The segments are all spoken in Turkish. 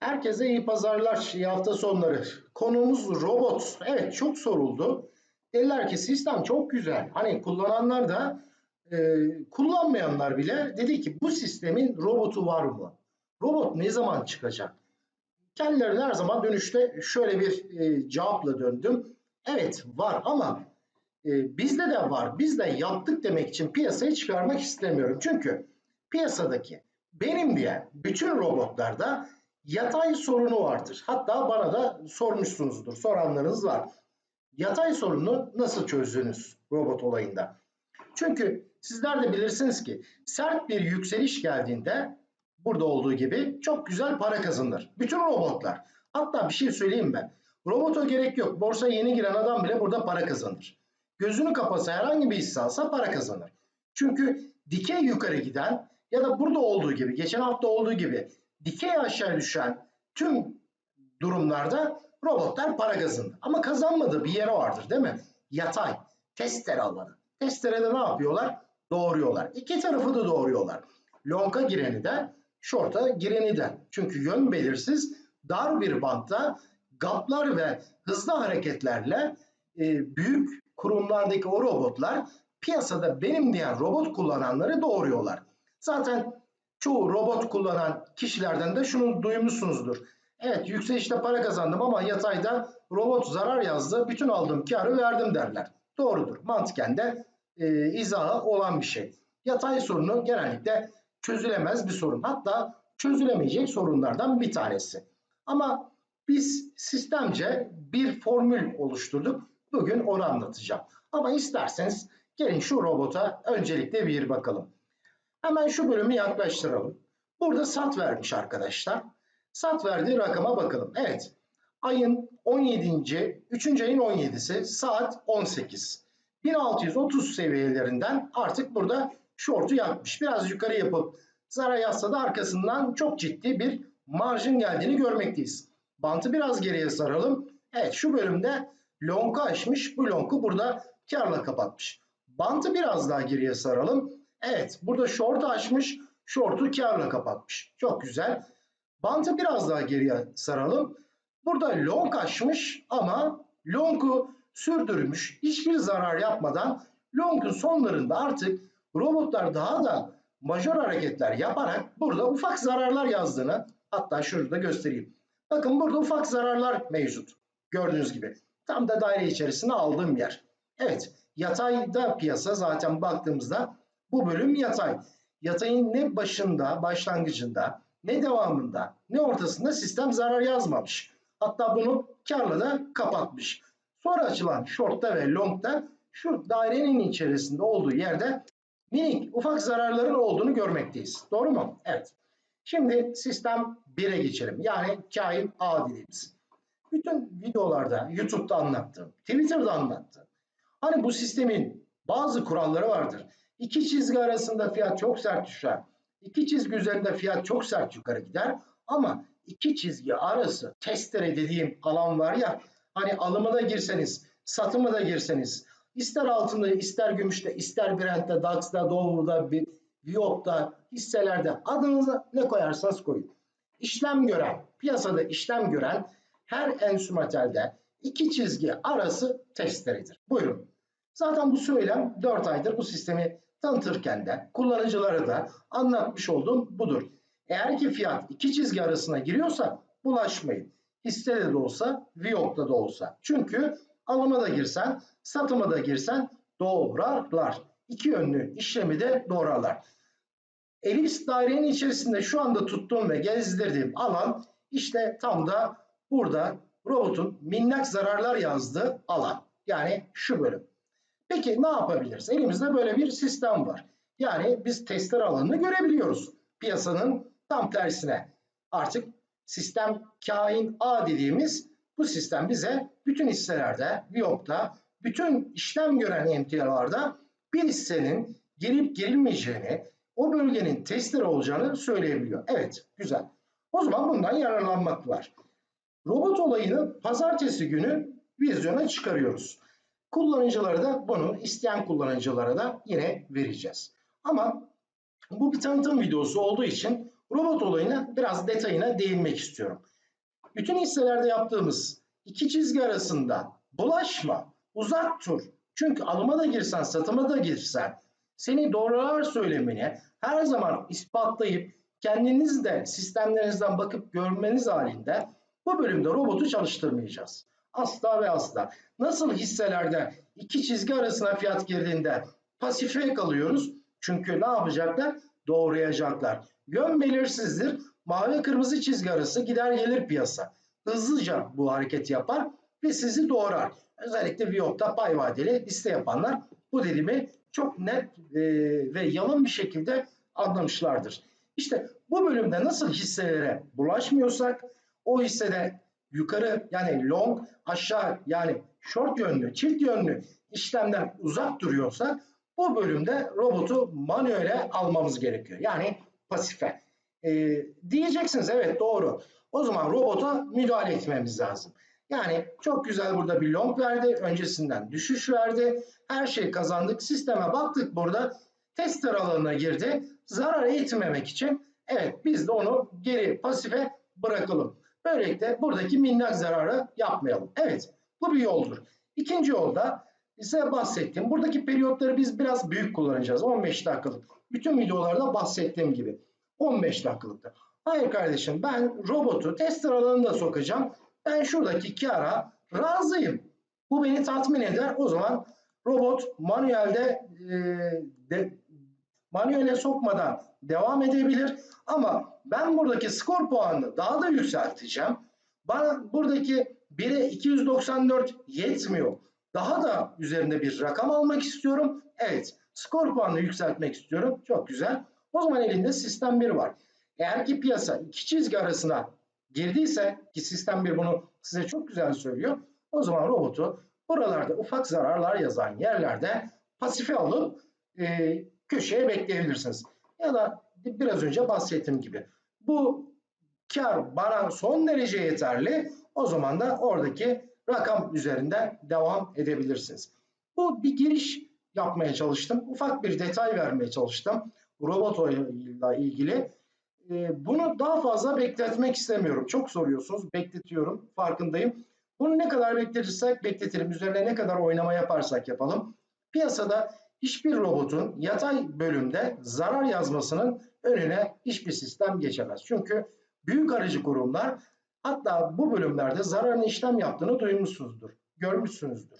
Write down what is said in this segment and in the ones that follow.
Herkese iyi pazarlar, iyi hafta sonları. Konumuz robot. Evet çok soruldu. Dediler ki sistem çok güzel. Hani kullananlar da e, kullanmayanlar bile dedi ki bu sistemin robotu var mı? Robot ne zaman çıkacak? Kendilerine her zaman dönüşte şöyle bir e, cevapla döndüm. Evet var ama e, bizde de var. Biz de yaptık demek için piyasaya çıkarmak istemiyorum. Çünkü piyasadaki benim diye bütün robotlarda yatay sorunu vardır. Hatta bana da sormuşsunuzdur. Soranlarınız var. Yatay sorunu nasıl çözdünüz robot olayında? Çünkü sizler de bilirsiniz ki sert bir yükseliş geldiğinde burada olduğu gibi çok güzel para kazanır. Bütün robotlar. Hatta bir şey söyleyeyim ben. Robota gerek yok. Borsa yeni giren adam bile burada para kazanır. Gözünü kapasa herhangi bir hisse alsa para kazanır. Çünkü dikey yukarı giden ya da burada olduğu gibi, geçen hafta olduğu gibi dikey aşağı düşen tüm durumlarda robotlar para kazanır. Ama kazanmadığı bir yere vardır değil mi? Yatay, testere alanı. Testerede ne yapıyorlar? Doğruyorlar. İki tarafı da doğruyorlar. Long'a gireni de, short'a gireni de. Çünkü yön belirsiz, dar bir bantta gaplar ve hızlı hareketlerle e, büyük kurumlardaki o robotlar piyasada benim diyen robot kullananları doğuruyorlar. Zaten çoğu robot kullanan kişilerden de şunu duymuşsunuzdur. Evet yükselişte para kazandım ama yatayda robot zarar yazdı. Bütün aldığım karı verdim derler. Doğrudur. Mantıken de e, izahı olan bir şey. Yatay sorunu genellikle çözülemez bir sorun. Hatta çözülemeyecek sorunlardan bir tanesi. Ama biz sistemce bir formül oluşturduk. Bugün onu anlatacağım. Ama isterseniz gelin şu robota öncelikle bir bakalım. Hemen şu bölümü yaklaştıralım. Burada sat vermiş arkadaşlar. Sat verdiği rakama bakalım. Evet. Ayın 17. 3. ayın 17'si saat 18. 1630 seviyelerinden artık burada short'u yapmış. Biraz yukarı yapıp zarar yazsa da arkasından çok ciddi bir marjın geldiğini görmekteyiz. Bantı biraz geriye saralım. Evet şu bölümde long'u açmış. Bu long'u burada karla kapatmış. Bantı biraz daha geriye saralım. Evet burada short açmış. Short'u karla kapatmış. Çok güzel. Bantı biraz daha geriye saralım. Burada long açmış ama long'u sürdürmüş. Hiçbir zarar yapmadan long'un sonlarında artık robotlar daha da majör hareketler yaparak burada ufak zararlar yazdığını hatta şurada göstereyim. Bakın burada ufak zararlar mevcut. Gördüğünüz gibi. Tam da daire içerisine aldığım yer. Evet yatayda piyasa zaten baktığımızda bu bölüm yatay. Yatayın ne başında, başlangıcında, ne devamında, ne ortasında sistem zarar yazmamış. Hatta bunu karla da kapatmış. Sonra açılan short'ta ve long'da şu dairenin içerisinde olduğu yerde minik ufak zararların olduğunu görmekteyiz. Doğru mu? Evet. Şimdi sistem 1'e geçelim. Yani kain A dediğimiz. Bütün videolarda, YouTube'da anlattım, Twitter'da anlattım. Hani bu sistemin bazı kuralları vardır. İki çizgi arasında fiyat çok sert düşer. İki çizgi üzerinde fiyat çok sert yukarı gider. Ama iki çizgi arası testere dediğim alan var ya hani alımına girseniz, satımı da girseniz ister altında, ister gümüşte, ister Brent'te, DAX'da, Doğu'da, Viyop'ta, hisselerde adınıza ne koyarsanız koyun. İşlem gören, piyasada işlem gören her enstrümantelde iki çizgi arası testeredir. Buyurun. Zaten bu söylem 4 aydır bu sistemi tanıtırken de kullanıcılara da anlatmış olduğum budur. Eğer ki fiyat iki çizgi arasına giriyorsa bulaşmayın. Hissede de olsa, Viyop'ta da olsa. Çünkü alıma da girsen, satıma da girsen doğrarlar. İki yönlü işlemi de doğrarlar. Elips dairenin içerisinde şu anda tuttuğum ve gezdirdiğim alan işte tam da burada robotun minnak zararlar yazdığı alan. Yani şu bölüm. Peki ne yapabiliriz? Elimizde böyle bir sistem var. Yani biz tester alanını görebiliyoruz. Piyasanın tam tersine. Artık sistem kain A dediğimiz bu sistem bize bütün hisselerde, Viyop'ta, bütün işlem gören emtialarda bir hissenin gelip gerilmeyeceğini, o bölgenin tester olacağını söyleyebiliyor. Evet, güzel. O zaman bundan yararlanmak var. Robot olayını pazartesi günü vizyona çıkarıyoruz. Kullanıcılara da bunu isteyen kullanıcılara da yine vereceğiz. Ama bu bir tanıtım videosu olduğu için robot olayına biraz detayına değinmek istiyorum. bütün hisselerde yaptığımız iki çizgi arasında bulaşma, uzak dur. Çünkü alıma da girsen, satıma da girsen seni doğrular söylemeni her zaman ispatlayıp kendiniz de sistemlerinizden bakıp görmeniz halinde bu bölümde robotu çalıştırmayacağız. Asla ve asla. Nasıl hisselerde iki çizgi arasına fiyat girdiğinde pasife kalıyoruz. Çünkü ne yapacaklar? Doğrayacaklar. Yön belirsizdir. Mavi kırmızı çizgi arası gider gelir piyasa. Hızlıca bu hareketi yapar ve sizi doğrar. Özellikle Viyop'ta pay vadeli liste yapanlar bu dediğimi çok net e, ve yalın bir şekilde anlamışlardır. İşte bu bölümde nasıl hisselere bulaşmıyorsak o hissede yukarı yani long aşağı yani short yönlü çift yönlü işlemden uzak duruyorsa bu bölümde robotu manuele almamız gerekiyor. Yani pasife. Ee, diyeceksiniz evet doğru. O zaman robota müdahale etmemiz lazım. Yani çok güzel burada bir long verdi. Öncesinden düşüş verdi. Her şey kazandık. Sisteme baktık burada. Tester alanına girdi. Zarar etmemek için evet biz de onu geri pasife bırakalım. Böylelikle buradaki minnak zararı yapmayalım. Evet bu bir yoldur. İkinci yolda size bahsettiğim buradaki periyotları biz biraz büyük kullanacağız. 15 dakikalık. Bütün videolarda bahsettiğim gibi. 15 dakikalıkta. Hayır kardeşim ben robotu tester alanına sokacağım. Ben şuradaki kara razıyım. Bu beni tatmin eder. O zaman robot manuelde e, de, manuele sokmadan devam edebilir. Ama ben buradaki skor puanını daha da yükselteceğim. Bana buradaki 1'e 294 yetmiyor. Daha da üzerinde bir rakam almak istiyorum. Evet skor puanını yükseltmek istiyorum. Çok güzel. O zaman elinde sistem 1 var. Eğer ki piyasa iki çizgi arasına girdiyse ki sistem 1 bunu size çok güzel söylüyor. O zaman robotu buralarda ufak zararlar yazan yerlerde pasife alıp e, köşeye bekleyebilirsiniz. Ya da biraz önce bahsettiğim gibi bu kar bana son derece yeterli. O zaman da oradaki rakam üzerinde devam edebilirsiniz. Bu bir giriş yapmaya çalıştım. Ufak bir detay vermeye çalıştım. Robot ile ilgili. Ee, bunu daha fazla bekletmek istemiyorum. Çok soruyorsunuz. Bekletiyorum. Farkındayım. Bunu ne kadar bekletirsek bekletirim. Üzerine ne kadar oynama yaparsak yapalım. Piyasada hiçbir robotun yatay bölümde zarar yazmasının önüne hiçbir sistem geçemez. Çünkü büyük aracı kurumlar hatta bu bölümlerde zararın işlem yaptığını duymuşsunuzdur, görmüşsünüzdür.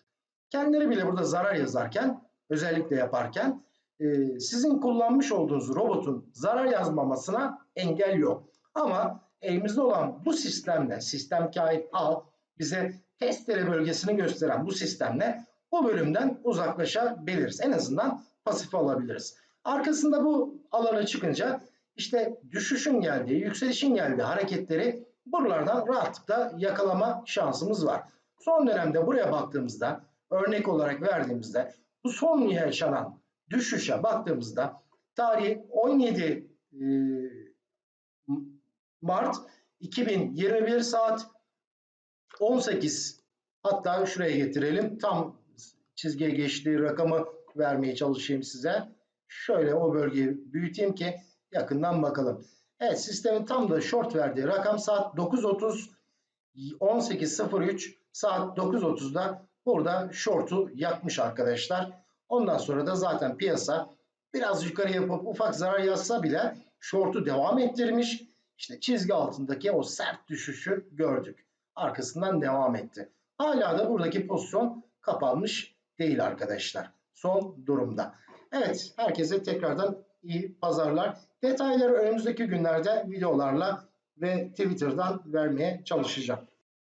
Kendileri bile burada zarar yazarken, özellikle yaparken e, sizin kullanmış olduğunuz robotun zarar yazmamasına engel yok. Ama elimizde olan bu sistemle, sistem kait al bize testere bölgesini gösteren bu sistemle bu bölümden uzaklaşabiliriz. En azından pasif olabiliriz. Arkasında bu alana çıkınca işte düşüşün geldiği, yükselişin geldiği hareketleri buralardan rahatlıkla yakalama şansımız var. Son dönemde buraya baktığımızda örnek olarak verdiğimizde bu son yaşanan düşüşe baktığımızda tarih 17 e, Mart 2021 saat 18 hatta şuraya getirelim tam çizgiye geçtiği rakamı vermeye çalışayım size. Şöyle o bölgeyi büyüteyim ki yakından bakalım. Evet sistemin tam da short verdiği rakam saat 9.30 18.03 saat 9.30'da burada short'u yakmış arkadaşlar. Ondan sonra da zaten piyasa biraz yukarı yapıp ufak zarar yazsa bile short'u devam ettirmiş. İşte çizgi altındaki o sert düşüşü gördük. Arkasından devam etti. Hala da buradaki pozisyon kapanmış değil arkadaşlar. Son durumda. Evet herkese tekrardan iyi pazarlar. Detayları önümüzdeki günlerde videolarla ve Twitter'dan vermeye çalışacağım.